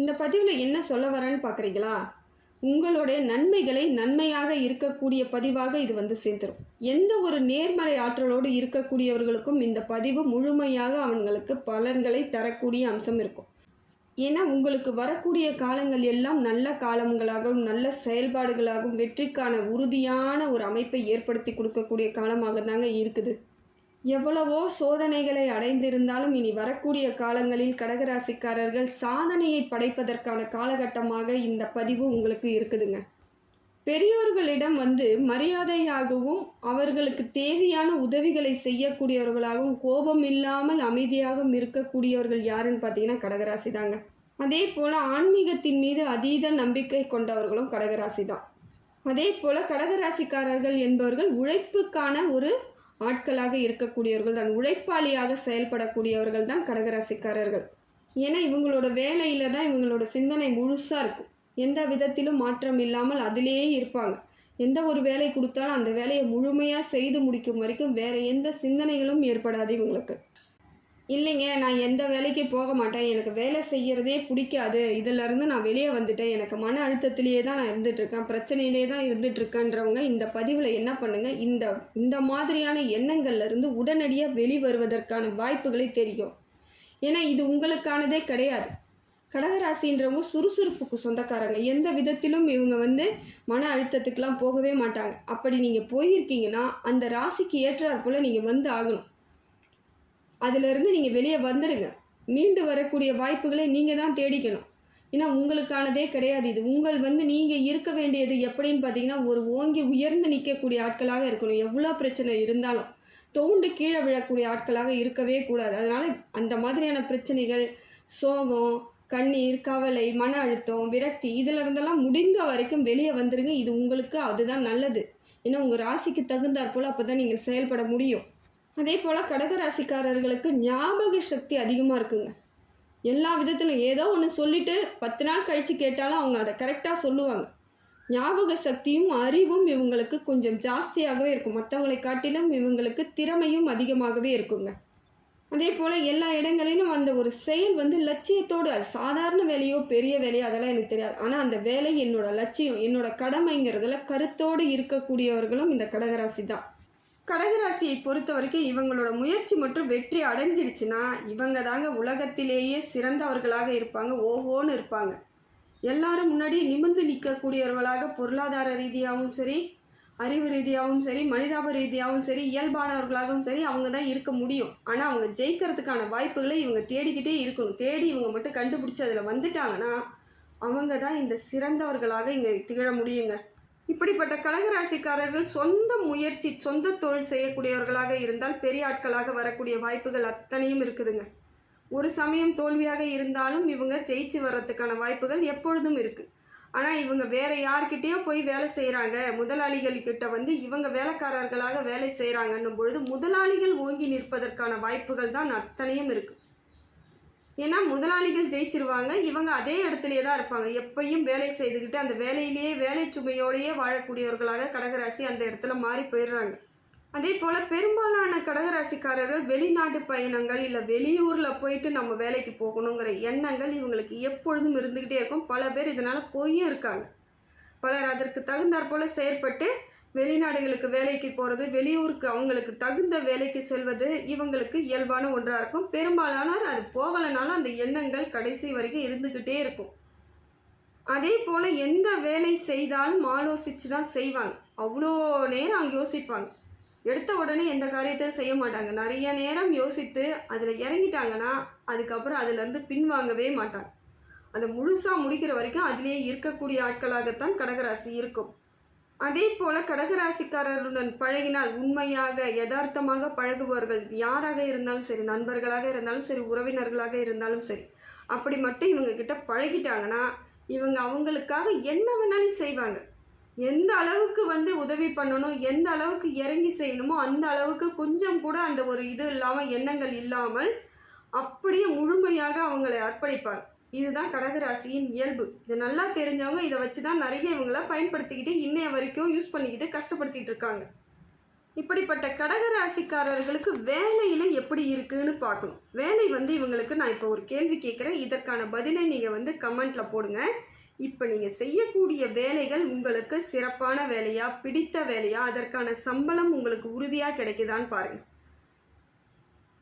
இந்த பதிவில் என்ன சொல்ல வரேன்னு பார்க்குறீங்களா உங்களுடைய நன்மைகளை நன்மையாக இருக்கக்கூடிய பதிவாக இது வந்து சேர்ந்துரும். எந்த ஒரு நேர்மறை ஆற்றலோடு இருக்கக்கூடியவர்களுக்கும் இந்த பதிவு முழுமையாக அவங்களுக்கு பலன்களை தரக்கூடிய அம்சம் இருக்கும். ஏன்னா உங்களுக்கு வரக்கூடிய காலங்கள் எல்லாம் நல்ல காலங்களாகவும் நல்ல செயல்பாடுகளாகவும் வெற்றிக்கான உறுதியான ஒரு அமைப்பை ஏற்படுத்தி கொடுக்கக்கூடிய காலமாக தாங்க இருக்குது. எவ்வளவோ சோதனைகளை அடைந்திருந்தாலும் இனி வரக்கூடிய காலங்களில் கடகராசிக்காரர்கள் சாதனையை படைப்பதற்கான காலகட்டமாக இந்த பதிவு உங்களுக்கு இருக்குதுங்க. பெரியோர்களிடம் வந்து மரியாதையாகவும் அவர்களுக்கு தேவையான உதவிகளை செய்யக்கூடியவர்களாகவும் கோபம் இல்லாமல் அமைதியாகவும் இருக்கக்கூடியவர்கள் யாருன்னு பார்த்தீங்கன்னா கடகராசி தாங்க. அதே போல் ஆன்மீகத்தின் மீது அதீத நம்பிக்கை கொண்டவர்களும் கடகராசி தான். அதே போல் கடகராசிக்காரர்கள் என்பவர்கள் உழைப்புக்கான ஒரு ஆட்களாக இருக்கக்கூடியவர்கள் தான் உழைப்பாளியாக செயல்படக்கூடியவர்கள் தான் கடகராசிக்காரர்கள். ஏன்னா இவங்களோட வேலையில் தான் இவங்களோட சிந்தனை முழுசாக இருக்கும். எந்த விதத்திலும் மாற்றம் இல்லாமல் அதிலேயே இருப்பாங்க. எந்த ஒரு வேலை கொடுத்தாலும் அந்த வேலையை முழுமையாக செய்து முடிக்கும் வரைக்கும் வேறு எந்த சிந்தனைகளும் ஏற்படாது இவங்களுக்கு. இல்லைங்க நான் எந்த வேலைக்கு போக மாட்டேன். எனக்கு வேலை செய்கிறதே பிடிக்காது. இதிலேருந்து நான் வெளியே வந்துட்டேன். எனக்கு மன அழுத்தத்திலேயே தான் நான் இருந்துகிட்ருக்கேன் பிரச்சனையிலே தான் இருந்துகிட்ருக்கேன்றவங்க இந்த பதிவில் என்ன பண்ணுங்கள் இந்த இந்த மாதிரியான எண்ணங்கள்லேருந்து உடனடியாக வெளிவருவதற்கான வாய்ப்புகளை தெரியும். ஏன்னா இது உங்களுக்கானதே கிடையாது. கடகராசின்றவங்க சுறுசுறுப்புக்கு சொந்தக்காரங்க. எந்த விதத்திலும் இவங்க வந்து மன அழுத்தத்துக்கெலாம் போகவே மாட்டாங்க. அப்படி நீங்கள் போயிருக்கீங்கன்னா அந்த ராசிக்கு ஏற்றாற்போல் நீங்கள் வந்து ஆகணும். அதிலிருந்து நீங்கள் வெளியே வந்துடுங்க மீண்டு வரக்கூடிய வாய்ப்புகளை நீங்கள் தான் தேடிக்கணும். ஏன்னா உங்களுக்கானதே கிடையாது. இது உங்கள் வந்து நீங்கள் இருக்க வேண்டியது எப்படின்னு பார்த்தீங்கன்னா ஒரு ஓங்கி உயர்ந்து நிற்கக்கூடிய ஆட்களாக இருக்கணும். எவ்வளோ பிரச்சனை இருந்தாலும். தோண்டு கீழே விழக்கூடிய ஆட்களாக இருக்கவே கூடாது. அதனால் அந்த மாதிரியான பிரச்சனைகள் சோகம் கண்ணீர் கவலை மன அழுத்தம் விரக்தி இதில் இருந்தெல்லாம் முடிந்த வரைக்கும் வெளியே வந்துருங்க. இது உங்களுக்கு அதுதான் நல்லது. ஏன்னா உங்கள் ராசிக்கு தகுந்தாற்போல் அப்போ தான் நீங்கள் செயல்பட முடியும். அதே போல் கடகராசிக்காரர்களுக்கு ஞாபக சக்தி அதிகமாக இருக்குங்க. எல்லா விதத்திலும் ஏதோ ஒன்று சொல்லிட்டு பத்து நாள் கழித்து கேட்டாலும் அவங்க அதை கரெக்டாக சொல்லுவாங்க. ஞாபக சக்தியும் அறிவும் இவங்களுக்கு கொஞ்சம் ஜாஸ்தியாகவே இருக்கும். மற்றவங்களை காட்டிலும் இவங்களுக்கு திறமையும் அதிகமாகவே இருக்குங்க. அதே போல் எல்லா இடங்களிலும் அந்த ஒரு செயல் வந்து லட்சியத்தோடு அது சாதாரண வேலையோ பெரிய வேலையோ அதெல்லாம் எனக்கு தெரியாது. ஆனால் அந்த வேலை என்னோடய லட்சியம் என்னோடய கடமைங்கிறதுல கருத்தோடு இருக்கக்கூடியவர்களும் இந்த கடகராசி தான். கடகராசியை பொறுத்த வரைக்கும் இவங்களோட முயற்சி மற்றும் வெற்றி அடைஞ்சிடுச்சுன்னா இவங்க தாங்க உலகத்திலேயே சிறந்தவர்களாக இருப்பாங்க ஓஹோன்னு இருப்பாங்க. எல்லாரும் முன்னாடி நிமிர்ந்து நிற்கக்கூடியவர்களாக பொருளாதார ரீதியாகவும் சரி அறிவு ரீதியாகவும் சரி மனிதாப ரீதியாகவும் சரி இயல்பானவர்களாகவும் சரி அவங்க தான் இருக்க முடியும். ஆனால் அவங்க ஜெயிக்கிறதுக்கான வாய்ப்புகளை இவங்க தேடிக்கிட்டே இருக்கணும். தேடி இவங்க மட்டும் கண்டுபிடிச்சி அதில் வந்துட்டாங்கன்னா அவங்க தான் இந்த சிறந்தவர்களாக இங்கே திகழ முடியுங்க. இப்படிப்பட்ட கடகராசிக்காரர்கள் சொந்த முயற்சி சொந்த தொழில் செய்யக்கூடியவர்களாக இருந்தால் பெரிய ஆட்களாக வரக்கூடிய வாய்ப்புகள் அத்தனையும் இருக்குதுங்க. ஒரு சமயம் தோல்வியாக இருந்தாலும் இவங்க ஜெயிச்சு வர்றதுக்கான வாய்ப்புகள் எப்பொழுதும் இருக்குது ஆனால் இவங்க வேறு யார்கிட்டேயோ போய் வேலை செய்கிறாங்க முதலாளிகள் கிட்ட வந்து இவங்க வேலைக்காரர்களாக வேலை செய்கிறாங்கன்னும் பொழுது முதலாளிகள் ஓங்கி நிற்பதற்கான வாய்ப்புகள் தான் அத்தனையும் இருக்குது ஏன்னா முதலாளிகள் ஜெயிச்சிருவாங்க இவங்க அதே இடத்துலையே தான் இருப்பாங்க. எப்பையும் வேலை செய்துக்கிட்டு அந்த வேலையிலேயே வேலை சுமையோடையே வாழக்கூடியவர்களாக கடகராசி அந்த இடத்துல மாறி போயிடுறாங்க. அதே போல் பெரும்பாலான கடகராசிக்காரர்கள் வெளிநாட்டு பயணங்கள் இல்லை வெளியூரில் போயிட்டு நம்ம வேலைக்கு போகணுங்கிற எண்ணங்கள் இவங்களுக்கு எப்பொழுதும் இருந்துக்கிட்டே இருக்கும். பல பேர் இதனால் போயும் இருக்காங்க. பலர் அதற்கு தகுந்தாற்போல் செயற்பட்டு வெளிநாடுகளுக்கு வேலைக்கு போகிறது வெளியூருக்கு அவங்களுக்கு தகுந்த வேலைக்கு செல்வது இவங்களுக்கு இயல்பான ஒன்றாக இருக்கும். பெரும்பாலானோர் அது போகலைனாலும் அந்த எண்ணங்கள் கடைசி வரைக்கும் இருந்துக்கிட்டே இருக்கும். அதே போல் எந்த வேலை செய்தாலும் ஆலோசித்து தான் செய்வாங்க. அவ்வளோ நேரம் யோசிப்பாங்க. எடுத்த உடனே எந்த காரியத்தையும் செய்ய மாட்டாங்க. நிறைய நேரம் யோசித்து அதில் இறங்கிட்டாங்கன்னா அதுக்கப்புறம் அதுலேருந்து பின்வாங்கவே மாட்டாங்க. அதை முழுசாக முடிக்கிற வரைக்கும் அதிலே இருக்கக்கூடிய ஆட்களாகத்தான் கடகராசி இருக்கும். அதே போல கடகராசிக்காரருடன் பழகினால் உண்மையாக யதார்த்தமாக பழகுவார்கள். யாராக இருந்தாலும் சரி நண்பர்களாக இருந்தாலும் சரி உறவினர்களாக இருந்தாலும் சரி. அப்படி மட்டும் இவங்க கிட்ட பழகிட்டாங்கன்னா இவங்க அவங்களுக்காக என்ன வேணாலும் செய்வாங்க. எந்த அளவுக்கு வந்து உதவி பண்ணணும் எந்த அளவுக்கு இறங்கி செய்யணுமோ அந்த அளவுக்கு கொஞ்சம் கூட அந்த ஒரு இது இல்லாமல் எண்ணங்கள் இல்லாமல் அப்படியே முழுமையாக அவங்களை அர்ப்பணிப்பாங்க. இதுதான் கடகராசியின் இயல்பு. இது நல்லா தெரிஞ்சவங்க இதை வச்சு தான் நிறைய இவங்கள பயன்படுத்திக்கிட்டு இன்னைய வரைக்கும் யூஸ் பண்ணிக்கிட்டு கஷ்டப்படுத்திட்டு இருக்காங்க. இப்படிப்பட்ட கடகராசிக்காரர்களுக்கு வேலையில் எப்படி இருக்குதுன்னு பார்க்கணும். வேலை வந்து இவங்களுக்கு நான் இப்போ ஒரு கேள்வி கேட்குறேன். இதற்கான பதிலை நீங்கள் வந்து கமெண்ட்டில் போடுங்க. இப்போ நீங்கள் செய்யக்கூடிய வேலைகள் உங்களுக்கு சிறப்பான வேலையா பிடித்த வேலையா அதற்கான சம்பளம் உங்களுக்கு உறுதியாக கிடைக்குதான்னு பாருங்கள்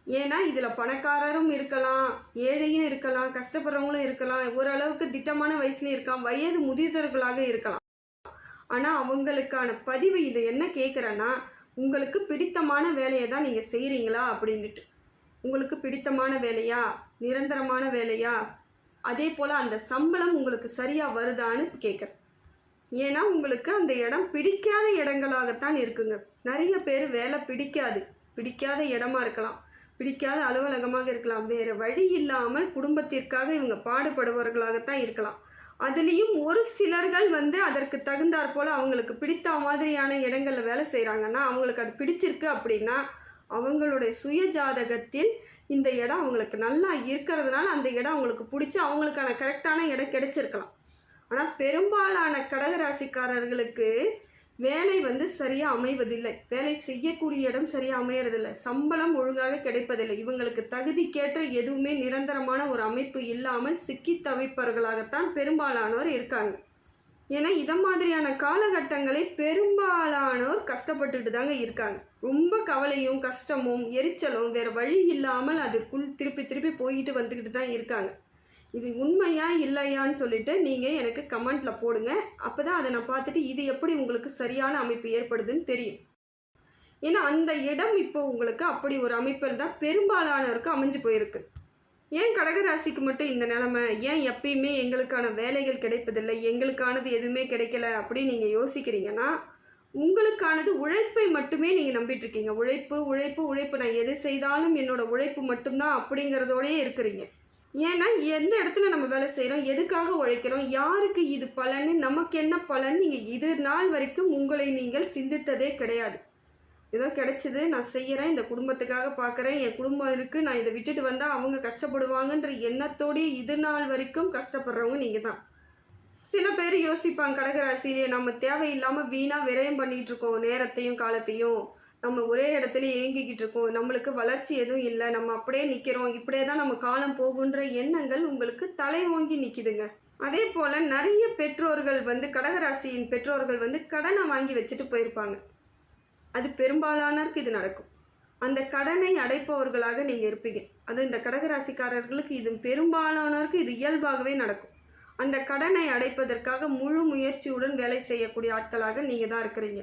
ஏன்னா இதில் பணக்காரரும் இருக்கலாம் ஏழையும் இருக்கலாம் கஷ்டப்படுறவங்களும் இருக்கலாம். ஓரளவுக்கு திட்டமான வயசுலையும் இருக்கலாம் வயது முதிர்ந்தவர்களாக இருக்கலாம். ஆனால் அவங்களுக்கான பதிவு இதை என்ன கேட்குறேன்னா உங்களுக்கு பிடித்தமான வேலையை தான் நீங்கள் செய்கிறீங்களா அப்படின்ட்டு உங்களுக்கு பிடித்தமான வேலையா? நிரந்தரமான வேலையா? அதே போல் அந்த சம்பளம் உங்களுக்கு சரியாக வருதான்னு கேட்குறேன் ஏன்னா உங்களுக்கு அந்த இடம் பிடிக்காத இடங்களாகத்தான் இருக்குங்க. நிறைய பேர் வேலை பிடிக்காது. பிடிக்காத இடமா இருக்கலாம். பிடிக்காத அலுவலகமாக இருக்கலாம். வேறு வழி இல்லாமல் குடும்பத்திற்காக இவங்க பாடுபடுபவர்களாகத்தான் இருக்கலாம். அதுலேயும் ஒரு சிலர்கள் வந்து அதற்கு தகுந்தாற் போல் அவங்களுக்கு பிடித்த மாதிரியான இடங்களில் வேலை செய்கிறாங்கன்னா அவங்களுக்கு அது பிடிச்சிருக்கு அப்படின்னா அவங்களுடைய சுய ஜாதகத்தில் இந்த இடம் அவங்களுக்கு நல்லா இருக்கிறதுனால அந்த இடம் அவங்களுக்கு பிடிச்சி அவங்களுக்கான கரெக்டான இடம் கிடைச்சிருக்கலாம். ஆனால் பெரும்பாலான கடகராசிக்காரர்களுக்கு வேலை வந்து சரியாக அமைவதில்லை. வேலை செய்யக்கூடிய இடம் சரியாக அமையறதில்லை. சம்பளம் ஒழுங்காக கிடைப்பதில்லை. இவங்களுக்கு தகுதிக்கேற்ற எதுவுமே நிரந்தரமான ஒரு அமைப்பு இல்லாமல் சிக்கி தவிப்பவர்களாகத்தான் பெரும்பாலானோர் இருக்காங்க. ஏன்னா இதை மாதிரியான காலகட்டங்களை பெரும்பாலானோர் கஷ்டப்பட்டுட்டு தாங்க இருக்காங்க. ரொம்ப கவலையும் கஷ்டமும் எரிச்சலும் வேறு வழி இல்லாமல் அதற்குள் திருப்பி திருப்பி போயிட்டு வந்துக்கிட்டு தான் இருக்காங்க. இது உண்மையா இல்லையான்னு சொல்லிட்டு நீங்கள் எனக்கு கமெண்ட்டில் போடுங்க. அப்போ தான் அதை நான் பார்த்துட்டு இது எப்படி உங்களுக்கு சரியான அமைப்பு ஏற்படுதுன்னு தெரியும். ஏன்னா அந்த இடம் இப்போ உங்களுக்கு அப்படி ஒரு அமைப்பில் தான் பெரும்பாலானவருக்கு அமைஞ்சு போயிருக்கு. ஏன் கடகராசிக்கு மட்டும் இந்த நிலமை? ஏன் எப்பயுமே எங்களுக்கான வேலைகள் கிடைப்பதில்லை? எங்களுக்கானது எதுவுமே கிடைக்கல அப்படின்னு நீங்கள் யோசிக்கிறீங்கன்னா உங்களுக்கானது உழைப்பை மட்டுமே நீங்கள் நம்பிட்டு இருக்கீங்க உழைப்பு உழைப்பு உழைப்பு. நான் எது செய்தாலும் என்னோடய உழைப்பு மட்டும்தான் அப்படிங்கிறதோடயே இருக்கிறீங்க. ஏன்னா எந்த இடத்துல நம்ம வேலை செய்கிறோம் எதுக்காக உழைக்கிறோம் யாருக்கு இது பலன்னு நமக்கு என்ன பலன் நீங்கள் இது நாள் வரைக்கும் உங்களை நீங்கள் சிந்தித்ததே கிடையாது. ஏதோ கிடைச்சிது நான் செய்கிறேன் இந்த குடும்பத்துக்காக பார்க்குறேன் என் குடும்பம் இருக்குது நான் இதை விட்டுட்டு வந்தால் அவங்க கஷ்டப்படுவாங்கன்ற எண்ணத்தோடயே இது நாள் வரைக்கும் கஷ்டப்படுறவங்க நீங்கள் தான். சில பேர் யோசிப்பாங்க கடகராசிலேயே நம்ம தேவையில்லாமல் வீணாக விரயம் பண்ணிகிட்ருக்கோம் நேரத்தையும் காலத்தையும். நம்ம ஒரே இடத்துல ஏங்கிக்கிட்டு இருக்கோம். நம்மளுக்கு வளர்ச்சி எதுவும் இல்லை. நம்ம அப்படியே நிற்கிறோம் இப்படியே தான் நம்ம காலம் போகுன்ற எண்ணங்கள் உங்களுக்கு தலை ஓங்கி நிற்கிதுங்க அதே போல் நிறைய பெற்றோர்கள் வந்து கடகராசியின் பெற்றோர்கள் வந்து கடனை வாங்கி வச்சுட்டு போயிருப்பாங்க. அது பெரும்பாலானோருக்கு இது நடக்கும். அந்த கடனை அடைப்பவர்களாக நீங்கள் இருப்பீங்க. அது இந்த கடகராசிக்காரர்களுக்கு இது பெரும்பாலானோருக்கு இது இயல்பாகவே நடக்கும். அந்த கடனை அடைப்பதற்காக முழு முயற்சியுடன் வேலை செய்யக்கூடிய ஆட்களாக நீங்கள் தான் இருக்கிறீங்க.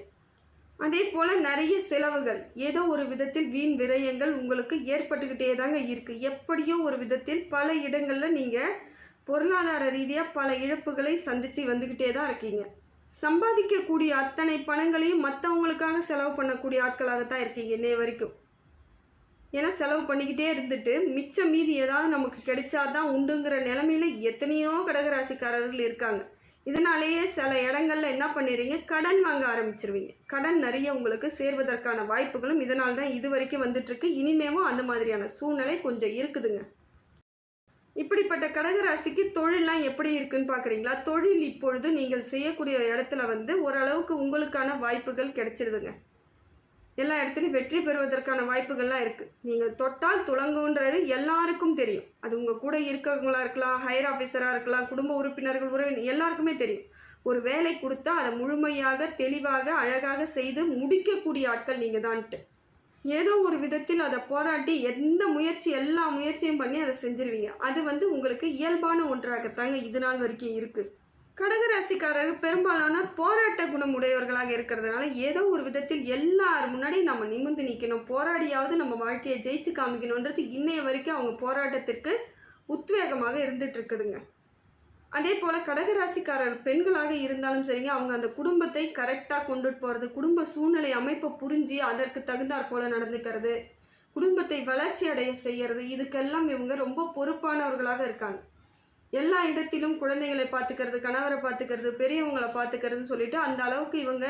அதே போல் நிறைய செலவுகள். ஏதோ ஒரு விதத்தில் வீண் விரயங்கள் உங்களுக்கு ஏற்பட்டுக்கிட்டே தாங்க இருக்குது எப்படியோ ஒரு விதத்தில் பல இடங்களில் நீங்கள் பொருளாதார ரீதியாக பல இழப்புகளை சந்தித்து வந்துக்கிட்டே தான் இருக்கீங்க. சம்பாதிக்கக்கூடிய அத்தனை பணங்களையும் மற்றவங்களுக்காக செலவு பண்ணக்கூடிய ஆட்களாகத்தான் இருக்கீங்க இன்னைய வரைக்கும். ஏன்னா செலவு பண்ணிக்கிட்டே இருந்துட்டு மிச்சம் மீதி ஏதாவது நமக்கு கிடைச்சாதான் உண்டுங்கிற நிலமையில எத்தனையோ கடகராசிக்காரர்கள் இருக்காங்க. இதனாலேயே சில இடங்கள்ல என்ன பண்ணிடுறீங்க? கடன் வாங்க ஆரம்பிச்சிருவீங்க. கடன் நிறைய உங்களுக்கு சேர்வதற்கான வாய்ப்புகளும் இதனால் தான் இது வரைக்கும் வந்துட்டுருக்கு. இனிமேவும் அந்த மாதிரியான சூழ்நிலை கொஞ்சம் இருக்குதுங்க. இப்படிப்பட்ட கடகராசிக்கு தொழிலெலாம் எப்படி இருக்குன்னு பார்க்குறீங்களா? தொழில் இப்பொழுது நீங்கள் செய்யக்கூடிய இடத்துல வந்து ஓரளவுக்கு உங்களுக்கான வாய்ப்புகள் கிடைச்சிருதுங்க. எல்லா இடத்துலையும் வெற்றி பெறுவதற்கான வாய்ப்புகள்லாம் இருக்குது நீங்கள் தொட்டால் துளங்குன்றது எல்லாருக்கும் தெரியும். அது உங்கள் கூட இருக்கவங்களா இருக்கலாம் ஹையர் ஆஃபீஸராக இருக்கலாம் குடும்ப உறுப்பினர்கள் உறவினர் எல்லாருக்குமே தெரியும். ஒரு வேலை கொடுத்தா அதை முழுமையாக தெளிவாக அழகாக செய்து முடிக்கக்கூடிய ஆட்கள் நீங்கள் தான்ட்டு ஏதோ ஒரு விதத்தில் அதை போராட்டி எந்த முயற்சி எல்லா முயற்சியும் பண்ணி அதை செஞ்சிருவீங்க. அது வந்து உங்களுக்கு இயல்பான ஒன்றாகத்தாங்க இது நாள் வரைக்கும் இருக்குது கடகராசிக்காரர்கள் பெரும்பாலான போராட்ட குணம் உடையவர்களாக இருக்கிறதுனால ஏதோ ஒரு விதத்தில் எல்லார் முன்னாடியும் நம்ம நிமிர்ந்து நிற்கணும் போராடியாவது நம்ம வாழ்க்கையை ஜெயிச்சு காமிக்கணுன்றது இன்னைய வரைக்கும் அவங்க போராட்டத்திற்கு உத்வேகமாக இருந்துட்டு இருக்குதுங்க அதே போல் கடகராசிக்காரர் பெண்களாக இருந்தாலும் சரிங்க அவங்க அந்த குடும்பத்தை கரெக்டாக கொண்டுட்டு போகிறது குடும்ப சூழ்நிலை அமைப்பை புரிஞ்சு அதற்கு தகுந்தாற் போல் நடந்துக்கிறது குடும்பத்தை வளர்ச்சி அடைய செய்கிறது இதுக்கெல்லாம் இவங்க ரொம்ப பொறுப்பானவர்களாக இருக்காங்க. எல்லா இடத்திலும் குழந்தைகளை பார்த்துக்கிறது கணவரை பார்த்துக்கிறது பெரியவங்களை பார்த்துக்கிறதுன்னு சொல்லிட்டு அந்த அளவுக்கு இவங்க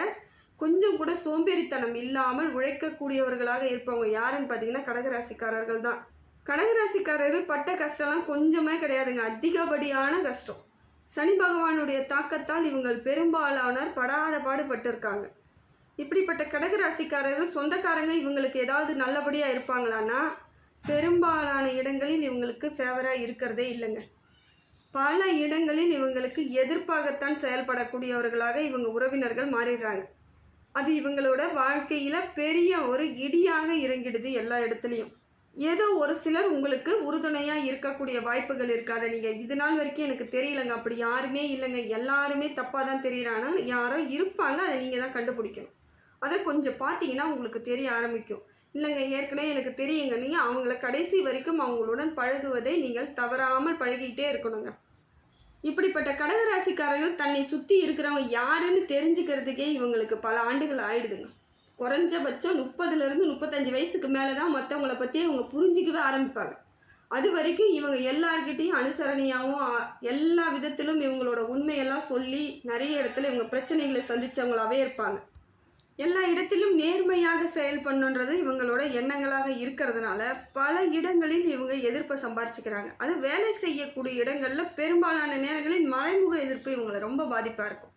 கொஞ்சம் கூட சோம்பேறித்தனம் இல்லாமல் உழைக்கக்கூடியவர்களாக இருப்பவங்க யாருன்னு பார்த்தீங்கன்னா கடகராசிக்காரர்கள் தான். கடகராசிக்காரர்கள் பட்ட கஷ்டம்லாம் கொஞ்சமே கிடையாதுங்க. அதிகப்படியான கஷ்டம். சனி பகவானுடைய தாக்கத்தால் இவங்கள் பெரும்பாலானோர் படாத பாடுபட்டிருக்காங்க. இப்படிப்பட்ட கடகராசிக்காரர்கள் சொந்தக்காரங்க இவங்களுக்கு ஏதாவது நல்லபடியாக இருப்பாங்களான்னா பெரும்பாலான இடங்களில் இவங்களுக்கு ஃபேவராக இருக்கிறதே இல்லைங்க. பல இடங்களில் இவங்களுக்கு எதிர்ப்பாகத்தான் செயல்படக்கூடியவர்களாக இவங்க உறவினர்கள் மாறிடுறாங்க. அது இவங்களோட வாழ்க்கையில் பெரிய ஒரு இடியாக இறங்கிடுது எல்லா இடத்துலையும். ஏதோ ஒரு சிலர் உங்களுக்கு உறுதுணையாக இருக்கக்கூடிய வாய்ப்புகள் இருக்காது நீங்கள் இது நாள் வரைக்கும் எனக்கு தெரியலங்க. அப்படி யாருமே இல்லைங்க. எல்லாருமே தப்பாக தான் தெரியுறானா யாரோ இருப்பாங்க. அதை நீங்கள் தான் கண்டுபிடிக்கணும். அதை கொஞ்சம் பார்த்தீங்கன்னா உங்களுக்கு தெரிய ஆரம்பிக்கும். இல்லைங்க ஏற்கனவே எனக்கு தெரியுங்க. நீங்கள் அவங்கள கடைசி வரைக்கும் அவங்களுடன் பழகுவதை நீங்கள் தவறாமல் பழகிட்டே இருக்கணுங்க. இப்படிப்பட்ட கடகராசிக்காரர்கள் தன்னை சுற்றி இருக்கிறவங்க யாருன்னு தெரிஞ்சுக்கிறதுக்கே இவங்களுக்கு பல ஆண்டுகள் ஆயிடுதுங்க. குறைஞ்சபட்சம் முப்பதுலேருந்து முப்பத்தஞ்சு வயசுக்கு மேலே தான் மற்றவங்கள பற்றி இவங்க புரிஞ்சிக்கவே ஆரம்பிப்பாங்க. அது வரைக்கும் இவங்க எல்லார்கிட்டேயும் அனுசரணையாகவும் எல்லா விதத்திலும் இவங்களோட உண்மையெல்லாம் சொல்லி நிறைய இடத்துல இவங்க பிரச்சனைகளை சந்தித்தவங்களாகவே இருப்பாங்க. எல்லா இடத்திலும் நேர்மையாக செயல்படணுன்றது இவங்களோட எண்ணங்களாக இருக்கிறதுனால பல இடங்களில் இவங்க எதிர்ப்பை சம்பாரிச்சுக்கிறாங்க. அது வேலை செய்யக்கூடிய இடங்களில் பெரும்பாலான நேரங்களில் மறைமுக எதிர்ப்பு இவங்களை ரொம்ப பாதிப்பாக இருக்கும்.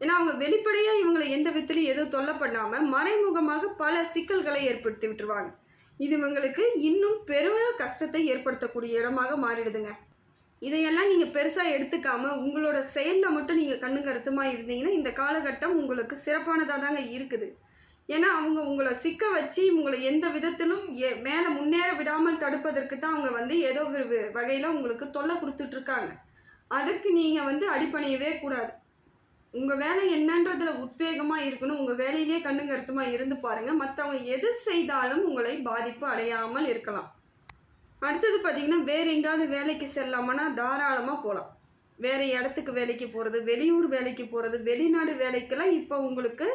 ஏன்னா அவங்க வெளிப்படையாக இவங்களை எந்த விதத்துலையும் எதுவும் தொல்லை பண்ணாமல் மறைமுகமாக பல சிக்கல்களை ஏற்படுத்தி விட்டுருவாங்க. இது இவங்களுக்கு இன்னும் பெரும் கஷ்டத்தை ஏற்படுத்தக்கூடிய இடமாக மாறிடுதுங்க. இதையெல்லாம் நீங்கள் பெருசாக எடுத்துக்காம உங்களோட செயலில் மட்டும் நீங்கள் கண்ணு கருத்துமாக இருந்தீங்கன்னா இந்த காலகட்டம் உங்களுக்கு சிறப்பானதாக தாங்க இருக்குது. ஏன்னா அவங்க உங்களை சிக்க வச்சு உங்களை எந்த விதத்திலும் ஏ மேலே முன்னேற விடாமல் தடுப்பதற்கு தான் அவங்க வந்து ஏதோ ஒரு வகையில் உங்களுக்கு தொல்லை கொடுத்துட்ருக்காங்க. அதுக்கு நீங்கள் வந்து அடிப்பணியவே கூடாது. உங்கள் வேலை என்னன்றதில் உத்வேகமாக இருக்கணும். உங்கள் வேலையிலே கண்ணு கருத்துமாக இருந்து பாருங்கள் மற்றவங்க எது செய்தாலும் உங்களை பாதிப்பு அடையாமல் இருக்கலாம். அடுத்தது பார்த்தீங்கன்னா வேறு எங்கேயாவது வேலைக்கு செல்லாமன்னா தாராளமாக போகலாம் வேறு இடத்துக்கு வேலைக்கு போகிறது வெளியூர் வேலைக்கு போகிறது வெளிநாடு வேலைக்கெல்லாம் இப்போ உங்களுக்கு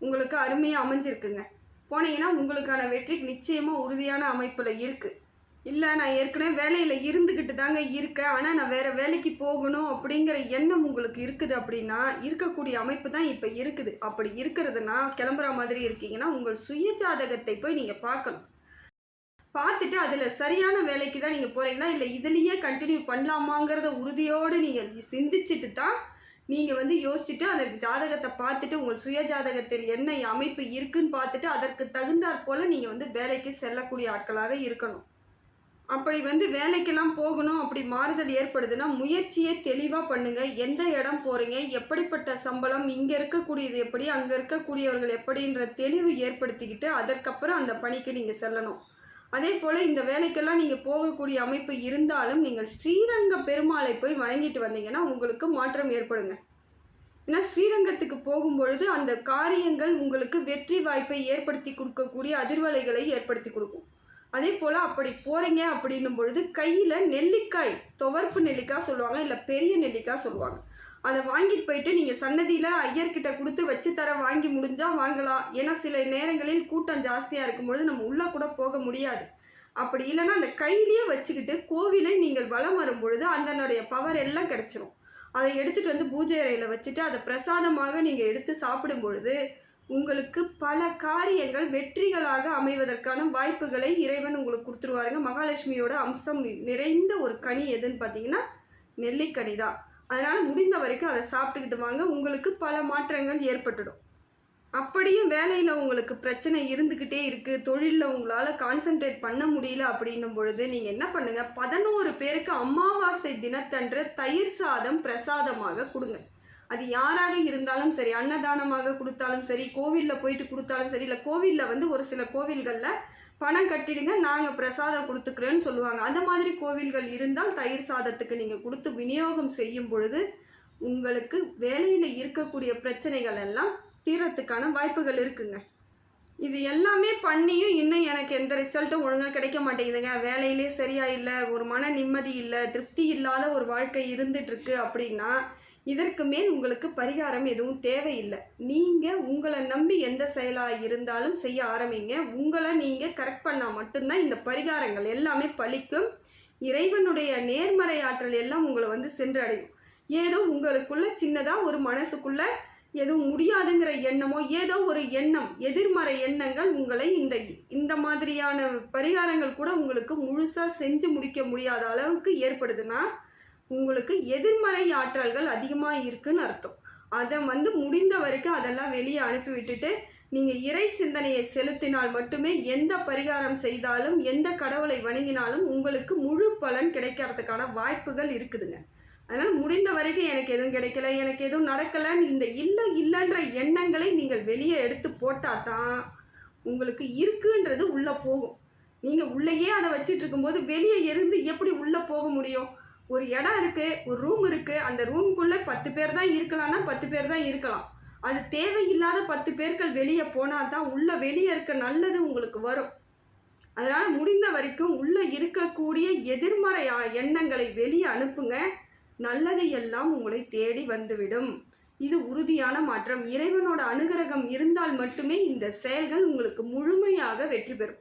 உங்களுக்கு அருமையாக அமைஞ்சிருக்குங்க. போனீங்கன்னா உங்களுக்கான வெற்றி நிச்சயமாக உறுதியான அமைப்பில் இருக்குது இல்லை நான் ஏற்கனவே வேலையில் இருந்துக்கிட்டு தாங்க இருக்கேன். ஆனால் நான் வேறு வேலைக்கு போகணும் அப்படிங்கிற எண்ணம் உங்களுக்கு இருக்குது அப்படின்னா இருக்கக்கூடிய அமைப்பு தான் இப்போ இருக்குது. அப்படி இருக்கிறதுனா கிளம்புற மாதிரி இருக்கீங்கன்னா உங்கள் சுய ஜாதகத்தை போய் நீங்கள் பார்க்கணும். பார்த்துட்டு அதில் சரியான வேலைக்கு தான் நீங்கள் போகிறீங்கன்னா இல்லை இதுலேயே கண்டினியூ பண்ணலாமாங்கிறத உறுதியோடு நீங்கள் சிந்திச்சுட்டு தான் நீங்கள் வந்து யோசிச்சுட்டு அந்த ஜாதகத்தை பார்த்துட்டு உங்கள் சுய ஜாதகத்தில் என்ன அமைப்பு இருக்குன்னு பார்த்துட்டு அதற்கு தகுந்தாற் போல் நீங்கள் வந்து வேலைக்கு செல்லக்கூடிய ஆட்களாக இருக்கணும். அப்படி வந்து வேலைக்கெல்லாம் போகணும் அப்படி மாறுதல் ஏற்படுதுன்னா முயற்சியை தெளிவாக பண்ணுங்கள் எந்த இடம் போகிறீங்க எப்படிப்பட்ட சம்பளம் இங்கே இருக்கக்கூடியது எப்படி அங்கே இருக்கக்கூடியவர்கள் எப்படின்ற தெளிவு ஏற்படுத்திக்கிட்டு அதற்கப்புறம் அந்த பணிக்கு நீங்கள் செல்லணும். அதே போல் இந்த வேலைக்கெல்லாம் நீங்கள் போகக்கூடிய அமைப்பு இருந்தாலும் நீங்கள் ஸ்ரீரங்க பெருமாளை போய் வணங்கிட்டு வந்தீங்கன்னா உங்களுக்கு மாற்றம் ஏற்படுங்க. ஏன்னா ஸ்ரீரங்கத்துக்கு போகும்பொழுது அந்த காரியங்கள் உங்களுக்கு வெற்றி வாய்ப்பை ஏற்படுத்தி கொடுக்கக்கூடிய அதிர்வலைகளை ஏற்படுத்தி கொடுக்கும். அதே போல் அப்படி போகிறீங்க அப்படின்னும் பொழுது கையில் நெல்லிக்காய் துவர்ப்பு நெல்லிக்காய் சொல்லுவாங்க இல்லை பெரிய நெல்லிக்காய் சொல்லுவாங்க. அதை வாங்கிட்டு போயிட்டு நீங்கள் சன்னதியில் ஐயர்கிட்ட கொடுத்து வச்சு தர வாங்கி முடிஞ்சால் வாங்கலாம். ஏன்னா சில நேரங்களில் கூட்டம் ஜாஸ்தியாக இருக்கும் பொழுது நம்ம உள்ளே கூட போக முடியாது. அப்படி இல்லைன்னா அந்த கையிலேயே வச்சுக்கிட்டு கோவிலை நீங்கள் வலம் வரும் பொழுது அந்தனுடைய பவர் எல்லாம் கிடச்சிரும். அதை எடுத்துகிட்டு வந்து பூஜை அறையில் வச்சுட்டு அதை பிரசாதமாக நீங்கள் எடுத்து சாப்பிடும் பொழுது உங்களுக்கு பல காரியங்கள் வெற்றிகளாக அமைவதற்கான வாய்ப்புகளை இறைவன் உங்களுக்கு கொடுத்துருவாருங்க. மகாலட்சுமியோட அம்சம் நிறைந்த ஒரு கனி எதுன்னு பார்த்தீங்கன்னா நெல்லிக்கனி தான். அதனால் முடிந்த வரைக்கும் அதை சாப்பிட்டுக்கிட்டு வாங்க உங்களுக்கு பல மாற்றங்கள் ஏற்பட்டுடும். அப்படியும் வேலையில் உங்களுக்கு பிரச்சனை இருந்துக்கிட்டே இருக்குது தொழிலில் உங்களால் கான்சென்ட்ரேட் பண்ண முடியல அப்படின்னும் பொழுது நீங்கள் என்ன பண்ணுங்கள் பதினோரு பேருக்கு அமாவாசை தினத்தன்று தயிர் சாதம் பிரசாதமாக கொடுங்க. அது யாராக இருந்தாலும் சரி அன்னதானமாக கொடுத்தாலும் சரி கோவிலில் போயிட்டு கொடுத்தாலும் சரி இல்லை கோவிலில் வந்து ஒரு சில கோவில்களில் பணம் கட்டிடுங்க நாங்கள் பிரசாதம் கொடுத்துக்கிறேன்னு சொல்லுவாங்க. அந்த மாதிரி கோவில்கள் இருந்தால் தயிர் சாதத்துக்கு நீங்கள் கொடுத்து விநியோகம் செய்யும் பொழுது உங்களுக்கு வேலையில் இருக்கக்கூடிய பிரச்சனைகள் எல்லாம் தீரத்துக்கான வாய்ப்புகள் இருக்குங்க. இது எல்லாமே பண்ணியும் இன்னும் எனக்கு எந்த ரிசல்ட்டும் ஒழுங்காக கிடைக்க மாட்டேங்குதுங்க. வேலையிலே சரியா இல்லை ஒரு மன நிம்மதி இல்லை திருப்தி இல்லாத ஒரு வாழ்க்கை இருந்துகிட்ருக்கு அப்படின்னா இதற்கு மேல் உங்களுக்கு பரிகாரம் எதுவும் தேவையில்லை. நீங்கள் உங்களை நம்பி எந்த செயலாக இருந்தாலும் செய்ய ஆரம்பிங்க. உங்களை நீங்கள் கரெக்ட் பண்ணால் மட்டும்தான் இந்த பரிகாரங்கள் எல்லாமே பழிக்கும். இறைவனுடைய நேர்மறை ஆற்றல் எல்லாம் உங்களை வந்து சென்றடையும். ஏதோ உங்களுக்குள்ள சின்னதாக ஒரு மனசுக்குள்ள எதுவும் முடியாதுங்கிற எண்ணமோ ஏதோ ஒரு எண்ணம் எதிர்மறை எண்ணங்கள் உங்களை இந்த இந்த மாதிரியான பரிகாரங்கள் கூட உங்களுக்கு முழுசாக செஞ்சு முடிக்க முடியாத அளவுக்கு ஏற்படுதுன்னா உங்களுக்கு எதிர்மறை ஆற்றல்கள் அதிகமாக இருக்குன்னு அர்த்தம். அதை வந்து முடிந்த வரைக்கும் அதெல்லாம் வெளியே அனுப்பி விட்டுட்டு நீங்கள் இறை சிந்தனையை செலுத்தினால் மட்டுமே எந்த பரிகாரம் செய்தாலும் எந்த கடவுளை வணங்கினாலும் உங்களுக்கு முழு பலன் கிடைக்கிறதுக்கான வாய்ப்புகள் இருக்குதுங்க. அதனால் முடிந்த வரைக்கும் எனக்கு எதுவும் கிடைக்கல எனக்கு எதுவும் நடக்கலைன்னு இந்த இல்லை இல்லைன்ற எண்ணங்களை நீங்கள் வெளியே எடுத்து போட்டால் தான் உங்களுக்கு இருக்குன்றது உள்ளே போகும். நீங்கள் உள்ளேயே அதை வச்சிட்டு இருக்கும்போது வெளியே இருந்து எப்படி உள்ளே போக முடியும்? ஒரு இடம் இருக்குது ஒரு ரூம் இருக்குது அந்த ரூம்குள்ளே பத்து பேர் தான் இருக்கலாம்னா பத்து பேர் தான் இருக்கலாம். அது தேவையில்லாத பத்து பேர்கள் வெளியே போனால் தான் உள்ளே வெளியே இருக்க நல்லது உங்களுக்கு வரும். அதனால் முடிந்த வரைக்கும் உள்ளே இருக்கக்கூடிய எதிர்மறை எண்ணங்களை வெளியே அனுப்புங்க. நல்லதை எல்லாம் உங்களை தேடி வந்துவிடும். இது உறுதியான மாற்றம். இறைவனோட அனுகிரகம் இருந்தால் மட்டுமே இந்த செயல்கள் உங்களுக்கு முழுமையாக வெற்றி பெறும்.